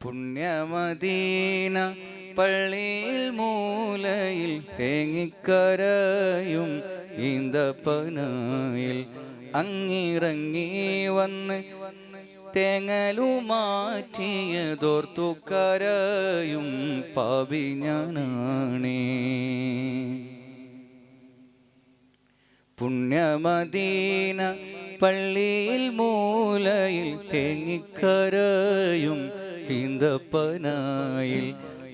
പുണ്യമദീന പള്ളിയിൽ മൂലയിൽ തേങ്ങിക്കരയും ഈന്തപ്പനായിൽ അങ്ങിറങ്ങി വന്ന് തേങ്ങലു മാറ്റിയതോർത്തു കരയും പാപി ഞാനാണേ പുണ്യമദീന പള്ളിയിൽ മൂലയിൽ തേങ്ങിക്കരയും ഹിന്ദപ്പനായിൽ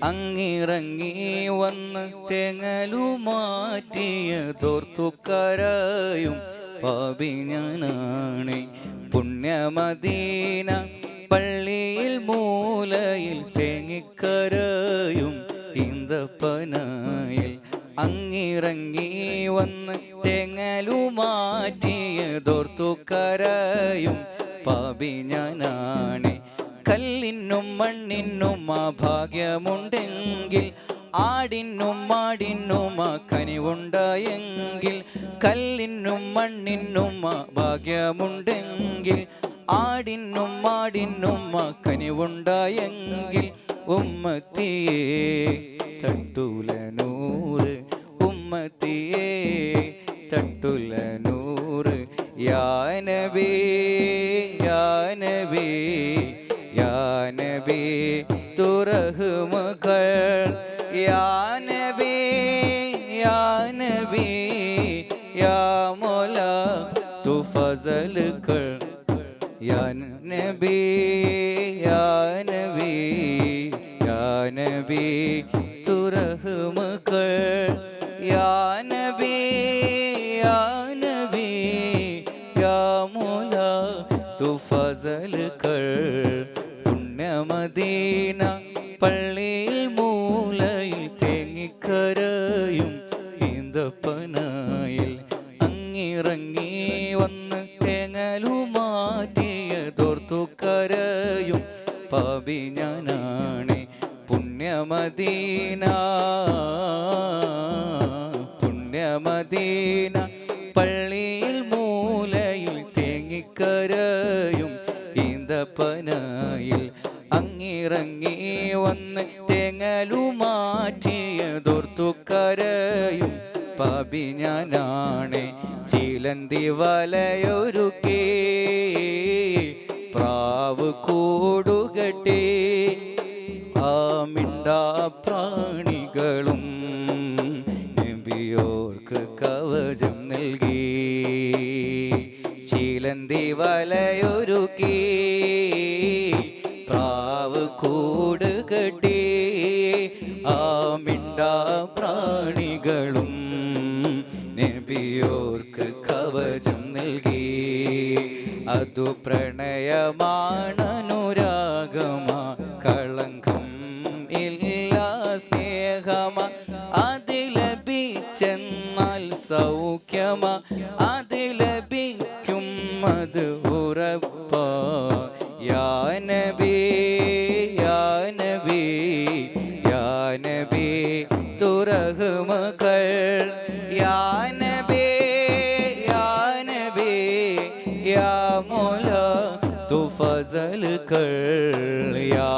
അങ്ങിറങ്ങി വന്ന് തേങ്ങലുമാറ്റിയ തോർത്തുക്കരയും പാപി ഞാനാണ്. പുണ്യമദീന പള്ളിയിൽ മൂലയിൽ തേങ്ങിക്കരയും ഈന്തപ്പനായിൽ അങ്ങിറങ്ങി വന്ന് തെങ്ങലുമാറ്റിയതോർത്തു കരയും പാപി ഞാനാണ്. കല്ലിനും മണ്ണിനും ആ ഭാഗ്യമുണ്ടെങ്കിൽ ആടിനും മാടിനും ആ കനിവുണ്ടായെങ്കിൽ കല്ലിനും മണ്ണിനും ആ ഭാഗ്യമുണ്ടെങ്കിൽ ആടിനും മാടിനും ആ കനിവുണ്ടായെങ്കിൽ ഉമ്മത്തിയേ തട്ടുലനൂറ് ഉമ്മത്തിയേ തട്ടുല നൂറ് യാനബി യാനബി യാനബി തുറഹുമകൾ. യാനബി യാനബി യാ നബി യാ നബി യാ നബി തുറഹുമകൾ പുണ്യമദീന പള്ളിയിൽ മൂലയിൽ തേങ്ങിക്കരയും ഈന്തപ്പനായിൽ അങ്ങിറങ്ങി വന്ന് തേങ്ങലുമാറ്റിയതോർത്തു കരയും. പാപി ഞാനാണ് പുണ്യമദീന പുണ്യമദീന. അങ്ങിറങ്ങി തേങ്ങലു മാറ്റിയ കരയും പാപി ഞാനാണ്. ചിലന്തി വലയൊരുക്കേ പ്രാവ് കൂടുകട്ടെ. ആ മിണ്ടാ പ്രാണികളും നബിയോർക്ക് കവചം നൽകി. ചിലന്തി വലയൊരുക്കി ആ മിണ്ടാ പ്രാണികളും നബിയോർക്ക് കവചം നൽകി. അതു പ്രണയമാണനുരാഗമ കളങ്കം ഇല്ല സ്നേഹമ. അതിലപിച്ചെന്നാൽ സൗഖ്യമ അതിലപിക്കും അത് ഉറപ്പ. യാനബി യാനബി നബി തുറകുമകൾ യാ നബി യാ നബി യാ മുല തുഫസൽ യാ